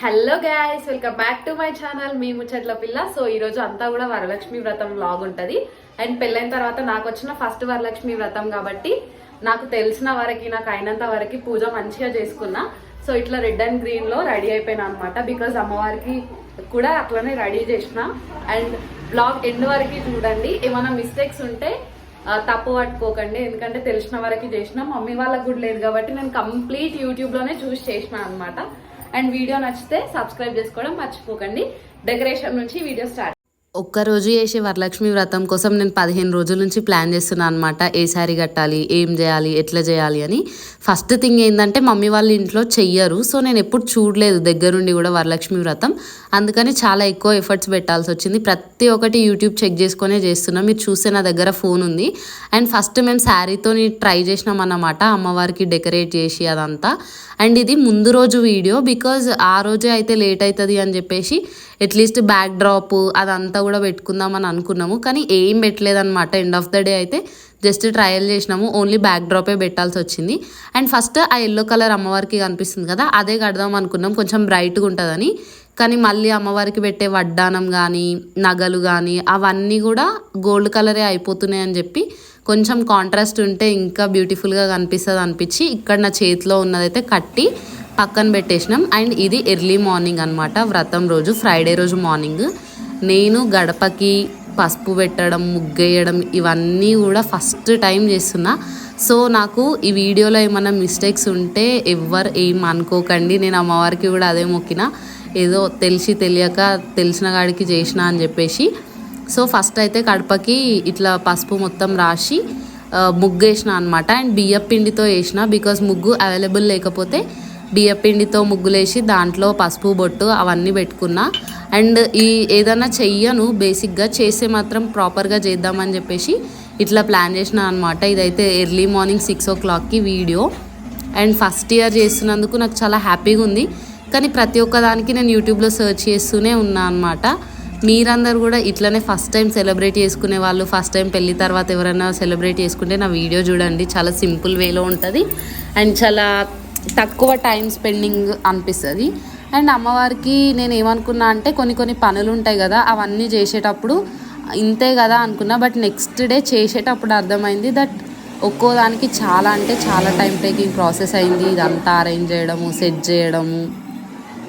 Hello guys welcome back to my channel మీ ముచ్చట్ల పిల్ల. So ఈరోజు అంతా కూడా వరలక్ష్మి వ్రతం లాగ్ ఉంటుంది. అండ్ పెళ్ళైన తర్వాత నాకు వచ్చిన ఫస్ట్ వరలక్ష్మి వ్రతం కాబట్టి నాకు తెలిసిన వరకు నాకు అయినంత వరకు పూజ మంచిగా చేసుకున్నా. సో ఇట్లా రెడ్ అండ్ గ్రీన్లో రెడీ అయిపోయినా అనమాట బికాజ్ అమ్మవారికి కూడా అట్లనే రెడీ చేసిన. అండ్ బ్లాగ్ ఎండ్ వరకు చూడండి. ఏమైనా మిస్టేక్స్ ఉంటే తప్పు పట్టుకోకండి. ఎందుకంటే తెలిసిన వరకు చేసిన. మమ్మీ వాళ్ళకి కూడా లేదు కాబట్టి నేను కంప్లీట్ యూట్యూబ్లోనే చూసి చేసిన అనమాట అండ్ వీడియో నచ్చితే సబ్స్క్రైబ్ చేసుకోవడం మర్చిపోకండి. డెకరేషన్ నుంచి వీడియో స్టార్ట్ ఒక్కరోజు చేసే వరలక్ష్మి వ్రతం కోసం నేను పదిహేను రోజుల నుంచి ప్లాన్ చేస్తున్నాను అనమాట ఏ శారీ కట్టాలి ఏం చేయాలి ఎట్లా చేయాలి అని. ఫస్ట్ థింగ్ ఏంటంటే మమ్మీ వాళ్ళ ఇంట్లో చెయ్యరు. సో నేను ఎప్పుడు చూడలేదు దగ్గరుండి కూడా వరలక్ష్మి వ్రతం. అందుకని చాలా ఎక్కువ ఎఫర్ట్స్ పెట్టాల్సి వచ్చింది. ప్రతి ఒక్కటి యూట్యూబ్ చెక్ చేసుకునే చేస్తున్నాం. మీరు చూస్తే నా దగ్గర ఫోన్ ఉంది. అండ్ ఫస్ట్ మేము శారీతో ట్రై చేసినాం అన్నమాట. అమ్మవారికి డెకరేట్ చేసి అదంతా. అండ్ ఇది ముందు రోజు వీడియో బికాజ్ ఆ రోజే అయితే లేట్ అవుతుంది అని చెప్పేసి అట్లీస్ట్ బ్యాక్ డ్రాప్ అదంతా కూడా పెట్టుకుందామని అనుకున్నాము. కానీ ఏం పెట్టలేదన్నమాట. ఎండ్ ఆఫ్ ద డే అయితే జస్ట్ ట్రయల్ చేసినాము. ఓన్లీ బ్యాక్ డ్రాపే పెట్టాల్సి వచ్చింది. అండ్ ఫస్ట్ ఆ ఎల్లో కలర్ అమ్మవారికి కనిపిస్తుంది కదా అదే కడదాం అనుకున్నాం. కొంచెం బ్రైట్గా ఉంటుందని. కానీ మళ్ళీ అమ్మవారికి పెట్టే వడ్డానం కానీ నగలు కానీ అవన్నీ కూడా గోల్డ్ కలరే అయిపోతున్నాయి అని చెప్పి కొంచెం కాంట్రాస్ట్ ఉంటే ఇంకా బ్యూటిఫుల్గా కనిపిస్తుంది అనిపించి ఇక్కడ నా చేతిలో ఉన్నదైతే కట్టి పక్కన పెట్టేసినాం. అండ్ ఇది ఎర్లీ మార్నింగ్ అనమాట వ్రతం రోజు ఫ్రైడే రోజు మార్నింగ్ నేను గడపకి పసుపు పెట్టడం ముగ్గేయడం ఇవన్నీ కూడా ఫస్ట్ టైం చేస్తున్నా. సో నాకు ఈ వీడియోలో ఏమైనా మిస్టేక్స్ ఉంటే ఎవ్వరు ఏం అనుకోకండి. నేను అమ్మవారికి కూడా అదే మొక్కిన. ఏదో తెలిసి తెలియక తెలిసిన కాడికి చేసిన అని చెప్పేసి. సో ఫస్ట్ అయితే కడపకి ఇట్లా పసుపు మొత్తం రాసి ముగ్గు వేసిన అనమాట అండ్ బియ్యం పిండితో వేసిన. బికాజ్ ముగ్గు అవైలబుల్ లేకపోతే బియ్యపిండితో ముగ్గులేసి దాంట్లో పసుపు బొట్టు అవన్నీ పెట్టుకున్నా. అండ్ ఈ ఏదైనా చెయ్యను బేసిక్గా చేస్తే మాత్రం ప్రాపర్గా చేద్దామని చెప్పేసి ఇట్లా ప్లాన్ చేసిన అనమాట ఇదైతే ఎర్లీ మార్నింగ్ సిక్స్ ఓ క్లాక్కి వీడియో. అండ్ ఫస్ట్ ఇయర్ చేస్తున్నందుకు నాకు చాలా హ్యాపీగా ఉంది. కానీ ప్రతి ఒక్కదానికి నేను యూట్యూబ్లో సెర్చ్ చేస్తూనే ఉన్నా అనమాట మీరందరూ కూడా ఇట్లనే ఫస్ట్ టైం సెలబ్రేట్ చేసుకునే వాళ్ళు ఫస్ట్ టైం పెళ్ళి తర్వాత ఎవరైనా సెలబ్రేట్ చేసుకుంటే నా వీడియో చూడండి. చాలా సింపుల్ వేలో ఉంటుంది. అండ్ చాలా తక్కువ టైం స్పెండింగ్ అనిపిస్తుంది. అండ్ అమ్మవారికి నేను ఏమనుకున్నా అంటే కొన్ని కొన్ని పనులు ఉంటాయి కదా అవన్నీ చేసేటప్పుడు ఇంతే కదా అనుకున్నా బట్ నెక్స్ట్ డే చేసేటప్పుడు అర్థమైంది దట్ ఒక్కో దానికి చాలా అంటే చాలా టైం టేకింగ్ ప్రాసెస్ అయింది. ఇదంతా అరేంజ్ చేయడము సెట్ చేయడము.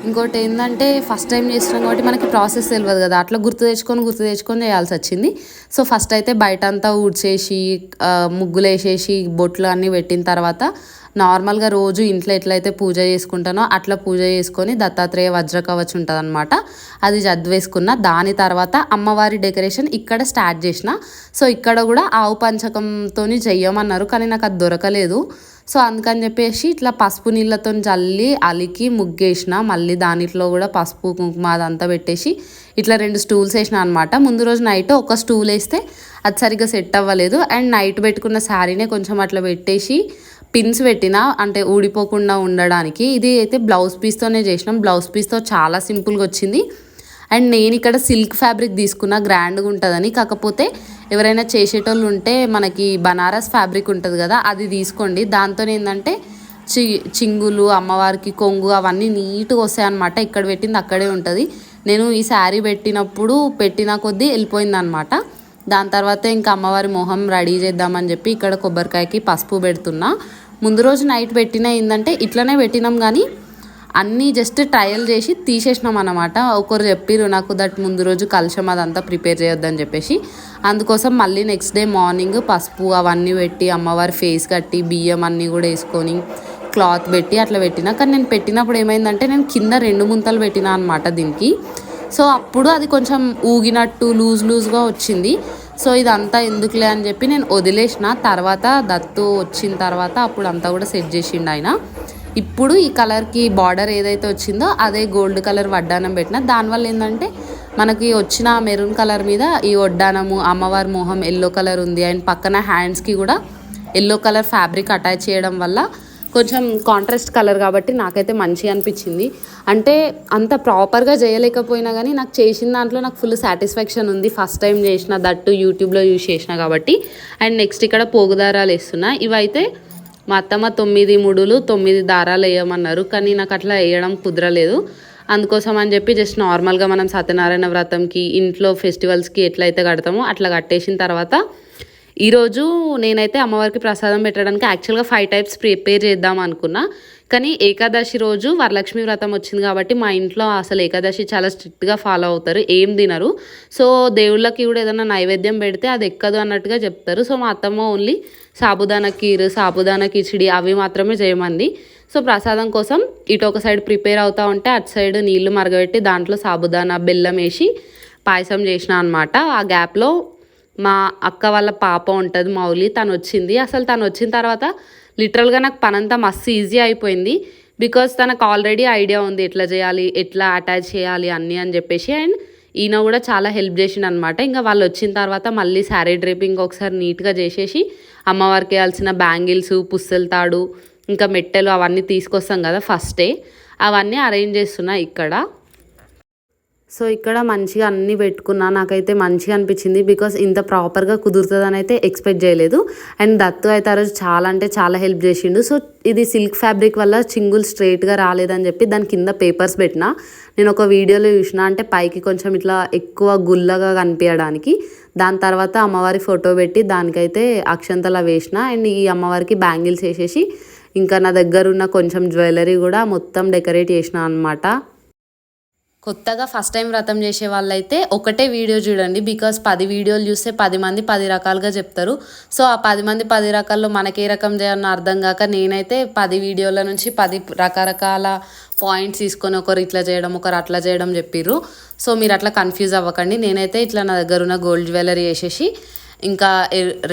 ఇంకోటి ఏంటంటే ఫస్ట్ టైం చేస్తున్నాం కాబట్టి మనకి ప్రాసెస్ తెలియదు కదా. అట్లా గుర్తు తెచ్చుకొని గుర్తు తెచ్చుకొని చేయాల్సి వచ్చింది. సో ఫస్ట్ అయితే బయట అంతా ఊడ్చేసి ముగ్గులు వేసేసి బొట్లు అన్నీ పెట్టిన తర్వాత నార్మల్గా రోజు ఇంట్లో ఎట్లయితే పూజ చేసుకుంటానో అట్లా పూజ చేసుకొని దత్తాత్రేయ వజ్ర కవచ్ ఉంటుంది అనమాట అది చదివేసుకున్న దాని తర్వాత అమ్మవారి డెకరేషన్ ఇక్కడ స్టార్ట్ చేసిన. సో ఇక్కడ కూడా ఆవు పంచకంతో చెయ్యమన్నారు కానీ నాకు అది దొరకలేదు. సో అందుకని చెప్పేసి ఇట్లా పసుపు నీళ్ళతో చల్లి అలికి ముగ్గేసిన మళ్ళీ దానిట్లో కూడా పసుపు కుంకుమ అదంతా పెట్టేసి ఇట్లా రెండు స్టూల్స్ వేసిన అనమాట ముందు రోజు నైట్ ఒక స్టూల్ వేస్తే అది సరిగ్గా సెట్ అవ్వలేదు. అండ్ నైట్ పెట్టుకున్న శారీనే కొంచెం అట్లా పెట్టేసి పిన్స్ పెట్టిన అంటే ఊడిపోకుండా ఉండడానికి. ఇది అయితే బ్లౌజ్ పీస్తోనే చేసినాం. బ్లౌజ్ పీస్తో చాలా సింపుల్గా వచ్చింది. అండ్ నేను ఇక్కడ సిల్క్ ఫ్యాబ్రిక్ తీసుకున్న గ్రాండ్గా ఉంటుందని. కాకపోతే ఎవరైనా చేసేటోళ్ళు ఉంటే మనకి బనారస్ ఫ్యాబ్రిక్ ఉంటుంది కదా అది తీసుకోండి. దాంతో ఏంటంటే చి చింగులు అమ్మవారికి కొంగు అవన్నీ నీట్గా వస్తాయి అనమాట ఇక్కడ పెట్టింది అక్కడే ఉంటుంది. నేను ఈ శారీ పెట్టినప్పుడు పెట్టిన కొద్దీ వెళ్ళిపోయింది అనమాట దాని తర్వాత ఇంకా అమ్మవారి మొహం రెడీ చేద్దామని చెప్పి ఇక్కడ కొబ్బరికాయకి పసుపు పెడుతున్నా. ముందు రోజు నైట్ పెట్టిన ఏంటంటే ఇట్లనే పెట్టినాం కానీ అన్నీ జస్ట్ ట్రయల్ చేసి తీసేసినాం అనమాట ఒకరు చెప్పిరు నాకు దట్ ముందు రోజు కలుషం అదంతా ప్రిపేర్ చేయొద్దని చెప్పేసి. అందుకోసం మళ్ళీ నెక్స్ట్ డే మార్నింగ్ పసుపు అవన్నీ పెట్టి అమ్మవారి ఫేస్ కట్టి బియ్యం అన్నీ కూడా వేసుకొని క్లాత్ పెట్టి అట్లా పెట్టిన. కానీ నేను పెట్టినప్పుడు ఏమైందంటే నేను కింద రెండు ముంతలు పెట్టిన అనమాట దీనికి. సో అప్పుడు అది కొంచెం ఊగినట్టు లూజ్ లూజ్గా వచ్చింది. సో ఇదంతా ఎందుకులే అని చెప్పి నేను వదిలేసిన. తర్వాత దత్తు వచ్చిన తర్వాత అప్పుడు అంతా కూడా సెట్ చేసిండు ఆయన. ఇప్పుడు ఈ కలర్కి బార్డర్ ఏదైతే వచ్చిందో అదే గోల్డ్ కలర్ వడ్డానం పెట్టిన. దానివల్ల ఏంటంటే మనకి వచ్చిన మెరూన్ కలర్ మీద ఈ వడ్డానము అమ్మవారి మొహం ఎల్లో కలర్ ఉంది. అండ్ పక్కన హ్యాండ్స్కి కూడా ఎల్లో కలర్ ఫ్యాబ్రిక్ అటాచ్ చేయడం వల్ల కొంచెం కాంట్రాస్ట్ కలర్ కాబట్టి నాకైతే మంచిగా అనిపించింది. అంటే అంత ప్రాపర్గా చేయలేకపోయినా కానీ నాకు చేసిన దాంట్లో నాకు ఫుల్ సాటిస్ఫాక్షన్ ఉంది. ఫస్ట్ టైం చేసిన దట్టు యూట్యూబ్లో యూస్ చేసిన కాబట్టి. అండ్ నెక్స్ట్ ఇక్కడ పోగుదారాలు వేస్తున్నా. ఇవైతే మా అత్తమ్మ తొమ్మిది ముడులు తొమ్మిది దారాలు వేయమన్నారు కానీ నాకు అట్లా వేయడం కుదరలేదు. అందుకోసం అని చెప్పి జస్ట్ నార్మల్గా మనం సత్యనారాయణ వ్రతంకి ఇంట్లో ఫెస్టివల్స్కి ఎట్లయితే కడతామో అట్లా కట్టేసిన తర్వాత ఈరోజు నేనైతే అమ్మవారికి ప్రసాదం పెట్టడానికి యాక్చువల్గా ఫైవ్ టైప్స్ ప్రిపేర్ చేద్దాం అనుకున్నా. కానీ ఏకాదశి రోజు వరలక్ష్మి వ్రతం వచ్చింది కాబట్టి మా ఇంట్లో అసలు ఏకాదశి చాలా స్ట్రిక్ట్గా ఫాలో అవుతారు ఏం తినరు. సో దేవుళ్ళకి కూడా ఏదైనా నైవేద్యం పెడితే అది ఎక్కదు అన్నట్టుగా చెప్తారు. సో మా అత్తమ్మ ఓన్లీ సాబుదానా కీరు సాబుదానా కిచిడి అవి మాత్రమే చేయమంది. సో ప్రసాదం కోసం ఇటు ఒక సైడ్ ప్రిపేర్ అవుతా ఉంటే అటు సైడ్ నీళ్ళు మరగబెట్టి దాంట్లో సాబుదానా బెల్లం వేసి పాయసం చేసిన అనమాట ఆ గ్యాప్లో మా అక్క వాళ్ళ పాప ఉంటుంది మౌలి. తను వచ్చింది. అసలు తను వచ్చిన తర్వాత లిటరల్గా నాకు పనంతా మస్తు ఈజీ అయిపోయింది. బికాస్ తనకు ఆల్రెడీ ఐడియా ఉంది ఎట్లా చేయాలి ఎట్లా అటాచ్ చేయాలి అన్నీ అని చెప్పేసి. అండ్ ఈయన కూడా చాలా హెల్ప్ చేసిండు అనమాట ఇంకా వాళ్ళు వచ్చిన తర్వాత మళ్ళీ శారీ డ్రేపింగ్ ఒకసారి నీట్గా చేసేసి అమ్మవారికి వేయాల్సిన బ్యాంగిల్స్ పుస్తల తాడు ఇంకా మెట్టెలు అవన్నీ తీసుకొస్తాం కదా ఫస్టే అవన్నీ అరేంజ్ చేస్తున్నా ఇక్కడ. సో ఇక్కడ మంచిగా అన్నీ పెట్టుకున్నా నాకైతే మంచిగా అనిపించింది బికాస్ ఇంత ప్రాపర్గా కుదురుతుందని అయితే ఎక్స్పెక్ట్ చేయలేదు. అండ్ దత్తు అయితే ఆ రోజు చాలా అంటే చాలా హెల్ప్ చేసిండు. సో ఇది సిల్క్ ఫ్యాబ్రిక్ వల్ల చింగులు స్ట్రైట్గా రాలేదని చెప్పి దాని కింద పేపర్స్ పెట్టిన. నేను ఒక వీడియోలో చూసిన అంటే పైకి కొంచెం ఇట్లా ఎక్కువ గుల్లగా కనిపించడానికి. దాని తర్వాత అమ్మవారి ఫోటో పెట్టి దానికైతే అక్షంతలా వేసిన. అండ్ ఈ అమ్మవారికి బ్యాంగిల్స్ వేసేసి ఇంకా నా దగ్గర ఉన్న కొంచెం జ్యువెలరీ కూడా మొత్తం డెకరేట్ చేసిన అనమాట కొత్తగా ఫస్ట్ టైం వ్రతం చేసే వాళ్ళైతే ఒకటే వీడియో చూడండి బికాస్ పది వీడియోలు చూస్తే పది మంది పది రకాలుగా చెప్తారు. సో ఆ పది మంది పది రకాల్లో మనకే రకం చేయాలన్న అర్థం కాక నేనైతే పది వీడియోల నుంచి పది రకరకాల పాయింట్స్ తీసుకొని ఒకరు ఇట్లా చేయడం ఒకరు అట్లా చేయడం చెప్పిర్రు. సో మీరు అట్లా కన్ఫ్యూజ్ అవ్వకండి. నేనైతే ఇట్లా నా దగ్గర ఉన్న గోల్డ్ జ్యువెలరీ వేసేసి ఇంకా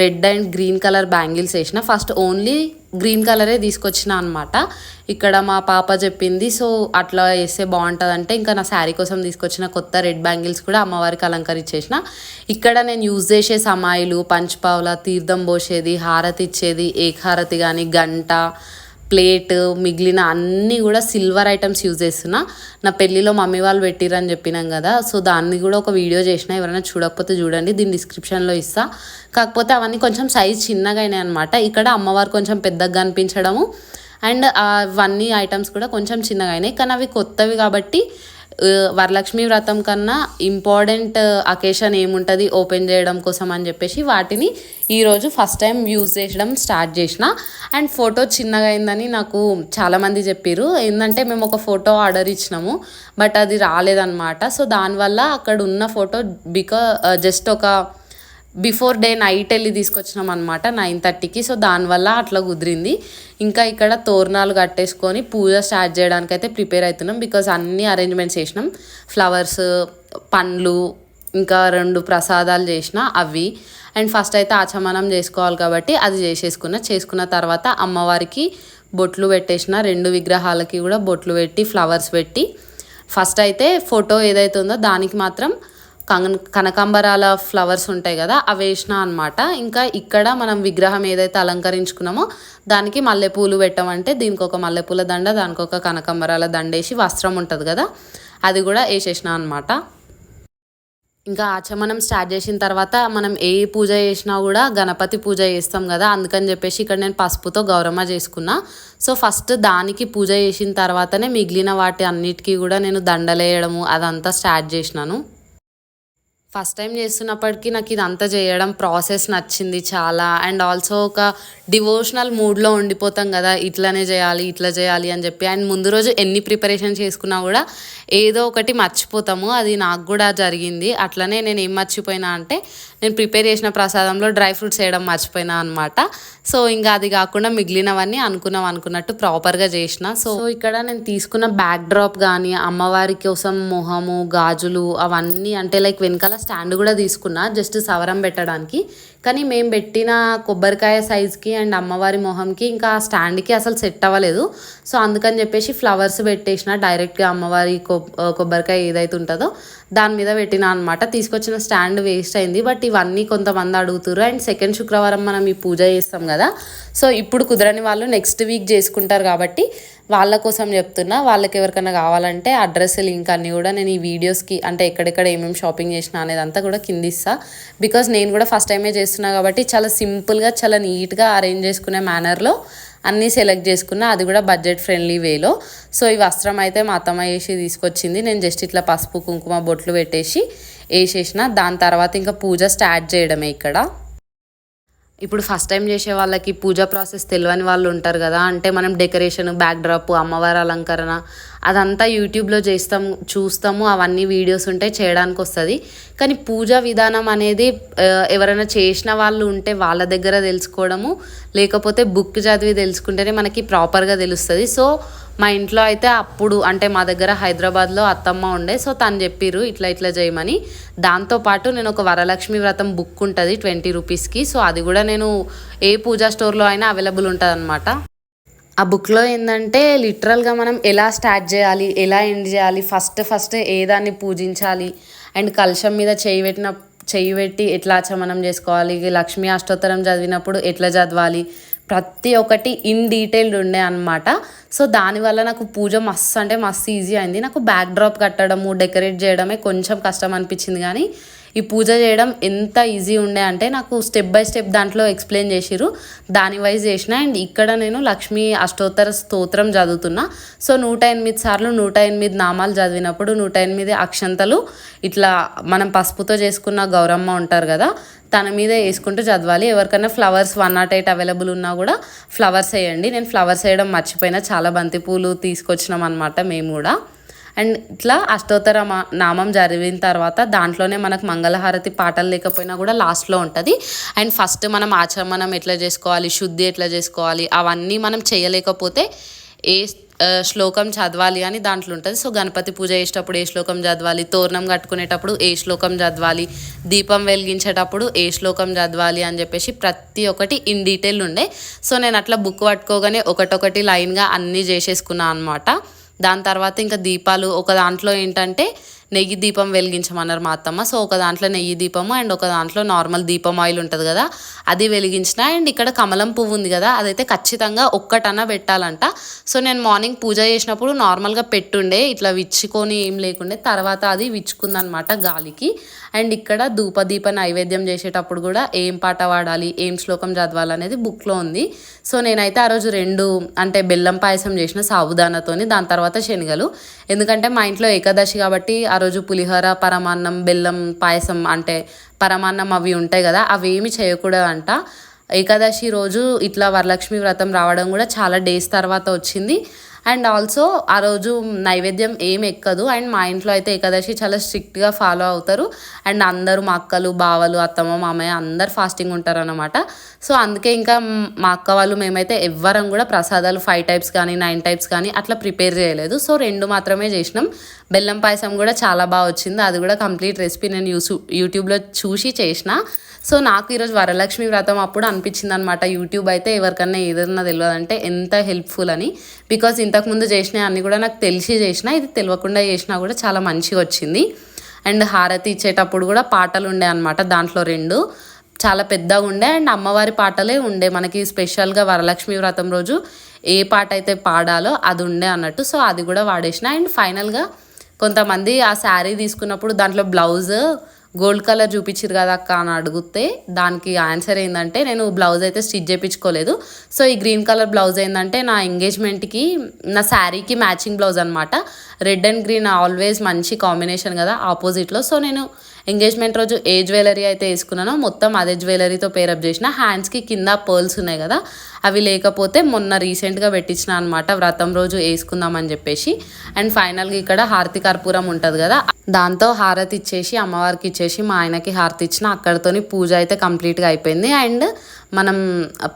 red and green colour bangles వేసిన. ఫస్ట్ ఓన్లీ గ్రీన్ కలరే తీసుకొచ్చిన అనమాట ఇక్కడ మా పాప చెప్పింది సో అట్లా వేస్తే బాగుంటుంది అంటే ఇంకా నా శారీ కోసం తీసుకొచ్చిన కొత్త రెడ్ బ్యాంగిల్స్ కూడా అమ్మవారికి అలంకరించేసిన. ఇక్కడ నేను యూజ్ చేసే సమాయిలు పంచపావుల తీర్థం పోసేది హారతి ఇచ్చేది ఏకహారతి కానీ గంట ప్లేట్ మిగిలిన అన్నీ కూడా సిల్వర్ ఐటమ్స్ యూజ్ చేస్తున్నా. నా పెళ్ళిలో మమ్మీ వాళ్ళు పెట్టిరని చెప్పినాం కదా సో దాన్ని కూడా ఒక వీడియో చేసిన ఎవరైనా చూడకపోతే చూడండి దీని డిస్క్రిప్షన్లో ఇస్తా. కాకపోతే అవన్నీ కొంచెం సైజ్ చిన్నగా అయినాయి అనమాట ఇక్కడ అమ్మవారు కొంచెం పెద్దగా కనిపించడము అండ్ అవన్నీ ఐటమ్స్ కూడా కొంచెం చిన్నగా అయినాయి. కానీ అవి కొత్తవి కాబట్టి వరలక్ష్మి వ్రతం కన్నా ఇంపార్టెంట్ అకేషన్ ఏముంటుంది ఓపెన్ చేయడం కోసం అని చెప్పేసి వాటిని ఈరోజు ఫస్ట్ టైం యూజ్ చేయడం స్టార్ట్ చేసిన. అండ్ ఫోటో చిన్నగా అయిందని నాకు చాలామంది చెప్పారు ఏంటంటే మేము ఒక ఫోటో ఆర్డర్ ఇచ్చినాము బట్ అది రాలేదన్నమాట. సో దానివల్ల అక్కడ ఉన్న ఫోటో బికా జస్ట్ ఒక బిఫోర్ డే నైట్ వెళ్ళి తీసుకొచ్చినాం అనమాట నైన్ థర్టీకి. సో దానివల్ల అట్లా కుదిరింది. ఇంకా ఇక్కడ తోరణాలు కట్టేసుకొని పూజ స్టార్ట్ చేయడానికి అయితే ప్రిపేర్ అవుతున్నాం. బికాజ్ అన్ని అరేంజ్మెంట్స్ చేసినాం. ఫ్లవర్స్ పండ్లు ఇంకా రెండు ప్రసాదాలు చేసిన అవి. అండ్ ఫస్ట్ అయితే ఆచమనం చేసుకోవాలి కాబట్టి అది చేసేసుకున్న. చేసుకున్న తర్వాత అమ్మవారికి బొట్లు పెట్టేసిన రెండు విగ్రహాలకి కూడా బొట్లు పెట్టి ఫ్లవర్స్ పెట్టి. ఫస్ట్ అయితే ఫోటో ఏదైతే ఉందో దానికి మాత్రం కనకాంబరాల ఫ్లవర్స్ ఉంటాయి కదా అవి వేసిన అనమాట ఇంకా ఇక్కడ మనం విగ్రహం ఏదైతే అలంకరించుకున్నామో దానికి మల్లెపూలు పెట్టమంటే దీనికి ఒక మల్లెపూల దండ దానికి ఒక కనకాంబరాల దండ వేసి వస్త్రం ఉంటుంది కదా అది కూడా వేసేసిన అనమాట ఇంకా ఆచమనం స్టార్ట్ చేసిన తర్వాత మనం ఏ పూజ చేసినా కూడా గణపతి పూజ చేస్తాం కదా అందుకని చెప్పేసి ఇక్కడ నేను పసుపుతో గౌరమ్మ చేసుకున్నా. సో ఫస్ట్ దానికి పూజ చేసిన తర్వాతనే మిగిలిన వాటి అన్నిటికీ కూడా నేను దండలేయడము అదంతా స్టార్ట్ చేసినాను. ఫస్ట్ టైం చేస్తున్నప్పటికీ నాకు ఇదంతా చేయడం ప్రాసెస్ నచ్చింది చాలా. అండ్ ఆల్సో ఒక డివోషనల్ మూడ్లో ఉండిపోతాం కదా ఇట్లానే చేయాలి ఇట్లా చేయాలి అని చెప్పి. అండ్ ముందు రోజు ఎన్ని ప్రిపరేషన్ చేసుకున్నా కూడా ఏదో ఒకటి మర్చిపోతాము. అది నాకు కూడా జరిగింది. అట్లనే నేను ఏం మర్చిపోయినా అంటే నేను ప్రిపేర్ చేసిన ప్రసాదంలో డ్రై ఫ్రూట్స్ వేయడం మర్చిపోయినా అనమాట సో ఇంకా అది కాకుండా మిగిలినవన్నీ అనుకున్నాం అనుకున్నట్టు ప్రాపర్గా చేసిన. సో ఇక్కడ నేను తీసుకున్న బ్యాక్ డ్రాప్ కానీ అమ్మవారి కోసం మొహము గాజులు అవన్నీ అంటే లైక్ వెనకాల స్టాండ్ కూడా తీసుకున్నా జస్ట్ సవరం పెట్టడానికి. కానీ మేము పెట్టిన కొబ్బరికాయ సైజ్కి అండ్ అమ్మవారి మొహంకి ఇంకా ఆ స్టాండ్కి అసలు సెట్ అవ్వలేదు. సో అందుకని చెప్పేసి ఫ్లవర్స్ పెట్టేసిన డైరెక్ట్గా అమ్మవారి కొబ్బరికాయ ఏదైతే ఉంటుందో దాని మీద పెట్టిన అనమాట తీసుకొచ్చిన స్టాండ్ వేస్ట్ అయింది. బట్ ఇవన్నీ కొంతమంది అడుగుతారు అండ్ సెకండ్ శుక్రవారం మనం ఈ పూజ చేస్తాం కదా. సో ఇప్పుడు కుదరని వాళ్ళు నెక్స్ట్ వీక్ చేసుకుంటారు కాబట్టి వాళ్ళ కోసం చెప్తున్నా వాళ్ళకి ఎవరికైనా కావాలంటే అడ్రస్ లింక్ అన్నీ కూడా నేను ఈ వీడియోస్కి అంటే ఎక్కడెక్కడ ఏమేమి షాపింగ్ చేసిన అనేది అంతా కూడా కింద ఇస్తా. బికాస్ నేను కూడా ఫస్ట్ టైమే చేస్తున్నా కాబట్టి చాలా సింపుల్గా చాలా నీట్గా అరేంజ్ చేసుకునే మేనర్లో అన్నీ సెలెక్ట్ చేసుకున్నా అది కూడా బడ్జెట్ ఫ్రెండ్లీ వేలో సో ఈ వస్త్రం అయితే మా అత్తమ్మ వేసి తీసుకొచ్చింది. నేను జస్ట్ ఇట్లా పసుపు కుంకుమ బొట్లు పెట్టేసి వేసేసిన. దాని తర్వాత ఇంకా పూజ స్టార్ట్ చేయడమే ఇక్కడ. ఇప్పుడు ఫస్ట్ టైం చేసే వాళ్ళకి పూజా ప్రాసెస్ తెలియని వాళ్ళు ఉంటారు కదా అంటే మనం డెకరేషన్ బ్యాక్ డ్రాప్ అమ్మవారి అలంకరణ అదంతా యూట్యూబ్లో చేస్తాము చూస్తాము అవన్నీ వీడియోస్ ఉంటే చేయడానికి వస్తుంది. కానీ పూజా విధానం అనేది ఎవరైనా చేసిన వాళ్ళు ఉంటే వాళ్ళ దగ్గర తెలుసుకోవడము లేకపోతే బుక్ చదివి తెలుసుకుంటేనే మనకి ప్రాపర్గా తెలుస్తుంది. సో మా ఇంట్లో అయితే అప్పుడు అంటే మా దగ్గర హైదరాబాద్లో అత్తమ్మ ఉండే సో తను చెప్పిర్రు ఇట్లా ఇట్లా చేయమని. దాంతోపాటు నేను ఒక వరలక్ష్మి వ్రతం బుక్ ఉంటుంది ట్వంటీ రూపీస్కి. సో అది కూడా నేను ఏ పూజా స్టోర్లో అయినా అవైలబుల్ ఉంటుంది అనమాట ఆ బుక్లో ఏంటంటే లిటరల్గా మనం ఎలా స్టార్ట్ చేయాలి ఎలా ఎండ్ చేయాలి ఫస్ట్ ఫస్ట్ ఏ దాన్ని పూజించాలి అండ్ కలశం మీద చేయి పెట్టిన చెయ్యి పెట్టి ఎట్లా చమనం చేసుకోవాలి లక్ష్మీ అష్టోత్తరం చదివినప్పుడు ఎట్లా చదవాలి ప్రతి ఒక్కటి ఇన్ డీటెయిల్డ్ ఉండే అనమాట సో దానివల్ల నాకు పూజ మస్తు అంటే మస్తు ఈజీ అయింది. నాకు బ్యాక్ డ్రాప్ కట్టడము డెకరేట్ చేయడమే కొంచెం కష్టం అనిపించింది కానీ ఈ పూజ చేయడం ఎంత ఈజీ ఉండే అంటే నాకు స్టెప్ బై స్టెప్ దాంట్లో ఎక్స్ప్లెయిన్ చేసిరు దాని వైజ్ చేసిన అండ్ ఇక్కడ నేను లక్ష్మీ అష్టోత్తర స్తోత్రం చదువుతున్నా. సో నూట ఎనిమిది సార్లు నూట ఎనిమిది నామాలు చదివినప్పుడు నూట ఎనిమిది అక్షంతలు ఇట్లా మనం పసుపుతో చేసుకున్న గౌరమ్మ ఉంటారు కదా తన మీద వేసుకుంటూ చదవాలి. ఎవరికైనా flowers one not eight available ఉన్నా కూడా ఫ్లవర్స్ వేయండి. నేను ఫ్లవర్స్ వేయడం మర్చిపోయినా చాలా బంతిపూలు తీసుకొచ్చినాం అనమాట మేము కూడా. అండ్ ఇట్లా అష్టోత్తర మా- నామం జరిగిన తర్వాత దాంట్లోనే మనకు మంగళహారతి పాటలు లేకపోయినా కూడా లాస్ట్లో ఉంటుంది. అండ్ ఫస్ట్ మనం ఆచమనం ఎట్లా చేసుకోవాలి శుద్ధి ఎట్లా చేసుకోవాలి అవన్నీ మనం చేయలేకపోతే ఏ శ్లోకం చదవాలి అని దాంట్లో ఉంటుంది. సో గణపతి పూజ చేసేటప్పుడు ఏ శ్లోకం చదవాలి? తోరణం కట్టుకునేటప్పుడు ఏ శ్లోకం చదవాలి? దీపం వెలిగించేటప్పుడు ఏ శ్లోకం చదవాలి అని చెప్పేసి ప్రతి ఒక్కటి ఇన్ డీటెయిల్ ఉండే. సో నేను అట్లా బుక్ పట్టుకోగానే ఒకటొకటి లైన్గా అన్నీ చేసేసుకున్నాను అనమాట దాని తర్వాత ఇంకా దీపాలు ఒక దాంట్లో ఏంటంటే నెయ్యి దీపం వెలిగించమన్నారు మా అత్తమ్మ. సో ఒక దాంట్లో నెయ్యి దీపము అండ్ ఒక దాంట్లో నార్మల్ దీపం ఆయిల్ ఉంటుంది కదా అది వెలిగించిన. అండ్ ఇక్కడ కమలం పువ్వు ఉంది కదా అదైతే ఖచ్చితంగా ఒక్కటన్నా పెట్టాలంట. సో నేను మార్నింగ్ పూజ చేసినప్పుడు నార్మల్గా పెట్టుండే ఇట్లా విచ్చుకొని ఏం లేకుండే. తర్వాత అది విచ్చుకుందనమాట గాలికి. అండ్ ఇక్కడ ధూపదీప నైవేద్యం చేసేటప్పుడు కూడా ఏం పాట వాడాలి ఏం శ్లోకం చదవాలి అనేది బుక్లో ఉంది. సో నేనైతే ఆ రోజు రెండు అంటే బెల్లం పాయసం చేసిన సాబుదానాతోని దాని తర్వాత శనగలు. ఎందుకంటే మా ఇంట్లో ఏకాదశి కాబట్టి ఆ రోజు పులిహోర పరమాన్నం బెల్లం పాయసం అంటే పరమాన్నం అవి ఉంటాయి కదా అవి ఏమి చేయకూడదంట. ఏకాదశి రోజు ఇట్లా వరలక్ష్మి వ్రతం రావడం కూడా చాలా డేస్ తర్వాత వచ్చింది. అండ్ ఆల్సో ఆ రోజు నైవేద్యం ఏం ఎక్కదు. అండ్ మా ఇంట్లో అయితే ఏకాదశి చాలా స్ట్రిక్ట్గా ఫాలో అవుతారు. అండ్ అందరూ మా అక్కలు బావలు అత్తమ్మ మామయ్య అందరు ఫాస్టింగ్ ఉంటారు అనమాట సో అందుకే ఇంకా మా అక్క వాళ్ళు మేమైతే ఎవ్వరం కూడా ప్రసాదాలు ఫైవ్ టైప్స్ కానీ నైన్ టైప్స్ కానీ అట్లా ప్రిపేర్ చేయలేదు. సో రెండు మాత్రమే చేసినాం. బెల్లం పాయసం కూడా చాలా బాగా వచ్చింది. అది కూడా కంప్లీట్ రెసిపీ నేను యూసు యూట్యూబ్లో చూసి చేసిన. సో నాకు ఈరోజు వరలక్ష్మి వ్రతం అప్పుడు అనిపించింది అనమాట యూట్యూబ్ అయితే ఎవరికన్నా ఏదన్నా తెలియదంటే ఎంత హెల్ప్ఫుల్ అని. బికాజ్ ఇంతకుముందు చేసిన అన్ని కూడా నాకు తెలిసి చేసిన ఇది తెలియకుండా చేసినా కూడా చాలా మంచిగా వచ్చింది. అండ్ హారతి ఇచ్చేటప్పుడు కూడా పాటలు ఉండే అనమాట దాంట్లో రెండు. చాలా పెద్దగా ఉండే అండ్ అమ్మవారి పాటలే ఉండే. మనకి స్పెషల్గా వరలక్ష్మి వ్రతం రోజు ఏ పాట అయితే పాడాలో అది ఉండే అన్నట్టు. సో అది కూడా వాడేసిన. అండ్ ఫైనల్గా కొంతమంది ఆ శారీ తీసుకున్నప్పుడు దాంట్లో బ్లౌజ్ గోల్డ్ కలర్ చూపించారు కదా అక్క అని అడిగితే దానికి ఆన్సర్ ఏంటంటే నేను బ్లౌజ్ అయితే స్టిచ్ చేయించుకోలేదు. సో ఈ గ్రీన్ కలర్ బ్లౌజ్ ఏంటంటే నా ఎంగేజ్మెంట్కి నా శారీకి మ్యాచింగ్ బ్లౌజ్ అనమాట రెడ్ అండ్ గ్రీన్ ఆల్వేస్ మంచి కాంబినేషన్ కదా ఆపోజిట్లో. సో నేను ఎంగేజ్మెంట్ రోజు ఏ జ్యువెలరీ అయితే వేసుకున్నానో మొత్తం అదే జ్యువెలరీతో పేరప్ చేసిన. హ్యాండ్స్కి కింద పర్ల్స్ ఉన్నాయి కదా అవి లేకపోతే మొన్న రీసెంట్గా పెట్టించిన అనమాట వ్రతం రోజు వేసుకుందామని చెప్పేసి. అండ్ ఫైనల్గా ఇక్కడ హారతి కర్పూరం ఉంటుంది కదా దాంతో హారతి ఇచ్చేసి అమ్మవారికి ఇచ్చేసి మా ఆయనకి హారతి ఇచ్చిన అక్కడతోని పూజ అయితే కంప్లీట్గా అయిపోయింది. అండ్ మనం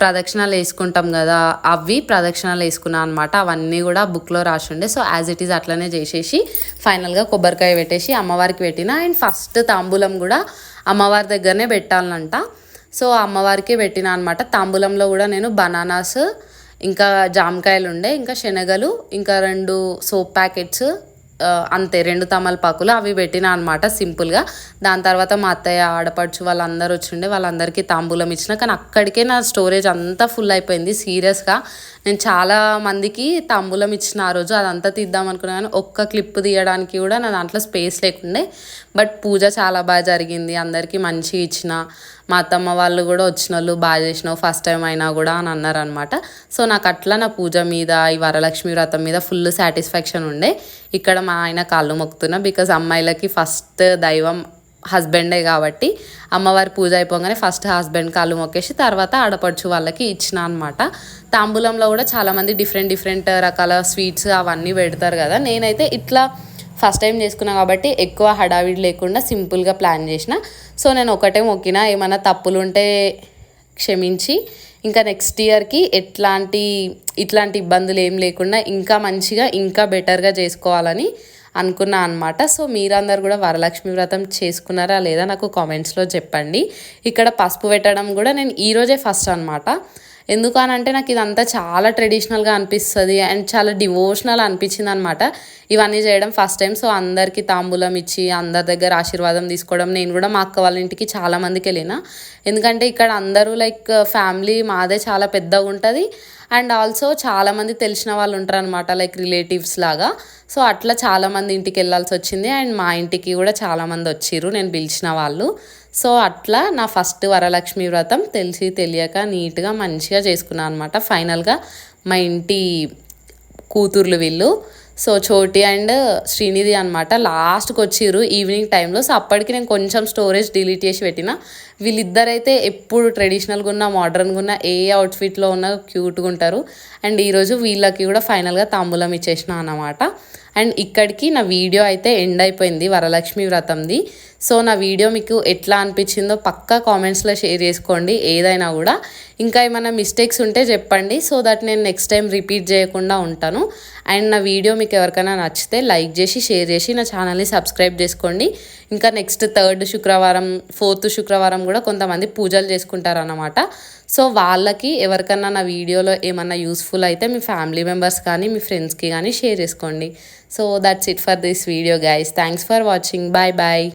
ప్రదక్షిణాలు వేసుకుంటాం కదా అవి ప్రదక్షిణాలు వేసుకున్నాం అనమాట అవన్నీ కూడా బుక్లో రాసి ఉండే. సో యాజ్ ఇట్ ఈస్ అట్లనే చేసేసి ఫైనల్గా కొబ్బరికాయ పెట్టేసి అమ్మవారికి పెట్టిన. అండ్ ఫస్ట్ తాంబూలం కూడా అమ్మవారి దగ్గరనే పెట్టాలంట. సో అమ్మవారికి పెట్టిన అనమాట తాంబూలంలో కూడా నేను బనానాస్ ఇంకా జామకాయలు ఉండే ఇంకా శనగలు ఇంకా రెండు సోప్ ప్యాకెట్స్ అంతే రెండు తమలపాకులు అవి పెట్టిన అనమాట సింపుల్గా. దాని తర్వాత మా అత్తయ్య ఆడపడుచు వాళ్ళందరూ వచ్చిండే వాళ్ళందరికీ తాంబూలం ఇచ్చిన. కానీ అక్కడికే నా స్టోరేజ్ అంతా ఫుల్ అయిపోయింది సీరియస్గా. నేను చాలా మందికి తాంబూలం ఇచ్చిన ఆ రోజు అదంతా తీద్దాం అనుకున్నాను కానీ ఒక్క క్లిప్ తీయడానికి కూడా నా దాంట్లో స్పేస్ లేకుండే. బట్ పూజ చాలా బాగా జరిగింది. అందరికీ మంచి ఇచ్చిన మా అత్తమ్మ వాళ్ళు కూడా వచ్చిన వాళ్ళు బాగా చేసినావు ఫస్ట్ టైం అయినా కూడా అని అన్నారు అనమాట సో నాకు అట్లా నా పూజ మీద ఈ వరలక్ష్మి వ్రతం మీద ఫుల్ సాటిస్ఫాక్షన్ ఉండే. ఇక్కడ మా ఆయన కాళ్ళు మొక్కుతున్నా బికాజ్ అమ్మాయిలకి ఫస్ట్ దైవం హస్బెండే కాబట్టి అమ్మవారి పూజ అయిపోగానే ఫస్ట్ హస్బెండ్ కాళ్ళు మొక్కేసి తర్వాత ఆడపడుచు వాళ్ళకి ఇచ్చిన అనమాట తాంబూలంలో కూడా చాలామంది డిఫరెంట్ డిఫరెంట్ రకాల స్వీట్స్ అవన్నీ పెడతారు కదా. నేనైతే ఇట్లా ఫస్ట్ టైం చేసుకున్నా కాబట్టి ఎక్కువ హడావిడి లేకుండా సింపుల్గా ప్లాన్ చేసిన. సో నేను ఒకటే మొక్కిన ఏమైనా తప్పులు ఉంటే క్షమించి. ఇంకా నెక్స్ట్ ఇయర్కి ఎట్లాంటి ఇట్లాంటి ఇబ్బందులు ఏం లేకుండా ఇంకా మంచిగా ఇంకా బెటర్గా చేసుకోవాలని అనుకున్నా అనమాట సో మీరందరు కూడా వరలక్ష్మి వ్రతం చేసుకున్నారా లేదా నాకు కామెంట్స్లో చెప్పండి. ఇక్కడ పసుపు పెట్టడం కూడా నేను ఈరోజే ఫస్ట్ అనమాట ఎందుకు అని అంటే నాకు ఇదంతా చాలా ట్రెడిషనల్గా అనిపిస్తుంది అండ్ చాలా డివోషనల్ అనిపించింది అనమాట ఇవన్నీ చేయడం ఫస్ట్ టైం. సో అందరికీ తాంబూలం ఇచ్చి అందరి దగ్గర ఆశీర్వాదం తీసుకోవడం. నేను కూడా మా అక్క వాళ్ళ ఇంటికి చాలామందికి వెళ్ళిన. ఎందుకంటే ఇక్కడ అందరూ లైక్ ఫ్యామిలీ మాదే చాలా పెద్దగా ఉంటుంది. అండ్ ఆల్సో చాలామంది తెలిసిన వాళ్ళు ఉంటారు అనమాట లైక్ రిలేటివ్స్ లాగా. సో అట్లా చాలామంది ఇంటికి వెళ్ళాల్సి వచ్చింది. అండ్ మా ఇంటికి కూడా చాలామంది వచ్చిర్రు నేను పిలిచిన వాళ్ళు. సో అట్లా నా ఫస్ట్ వరలక్ష్మి వ్రతం తెలిసి తెలియక నీట్గా మంచిగా చేసుకున్నాను అనమాట ఫైనల్గా మా ఇంటి కూతుర్లు వీళ్ళు. సో చోటి అండ్ శ్రీనిధి అనమాట లాస్ట్కి వచ్చిర్రు ఈవినింగ్ టైంలో. సో అప్పటికి నేను కొంచెం స్టోరేజ్ డిలీట్ చేసి పెట్టిన. వీళ్ళిద్దరైతే ఎప్పుడు ట్రెడిషనల్గా ఉన్న మోడర్న్గా ఉన్న ఏ అవుట్ఫిట్లో ఉన్న క్యూట్గా ఉంటారు. అండ్ ఈరోజు వీళ్ళకి కూడా ఫైనల్గా తాంబూలం ఇచ్చేసిన అన్నమాట. అండ్ ఇక్కడికి నా వీడియో అయితే ఎండ్ అయిపోయింది వరలక్ష్మి వ్రతంది. సో నా వీడియో మీకు ఎట్లా అనిపించిందో పక్కా కామెంట్స్లో షేర్ చేసుకోండి ఏదైనా కూడా. ఇంకా ఏమైనా మిస్టేక్స్ ఉంటే చెప్పండి సో దట్ నేను నెక్స్ట్ టైం రిపీట్ చేయకుండా ఉంటాను. అండ్ నా వీడియో మీకు ఎవరికైనా నచ్చితే లైక్ చేసి షేర్ చేసి నా ఛానల్ని సబ్స్క్రైబ్ చేసుకోండి. ఇంకా నెక్స్ట్ థర్డ్ శుక్రవారం ఫోర్త్ శుక్రవారం కూడా కొంతమంది పూజలు చేసుకుంటారు అన్నమాట సో వాళ్ళకి ఎవరికన్నా నా వీడియోలో ఏమన్నా యూస్ఫుల్ అయితే మీ ఫ్యామిలీ మెంబర్స్ కానీ మీ ఫ్రెండ్స్కి కానీ షేర్ చేసుకోండి. So that's it for this video guys thanks for watching bye bye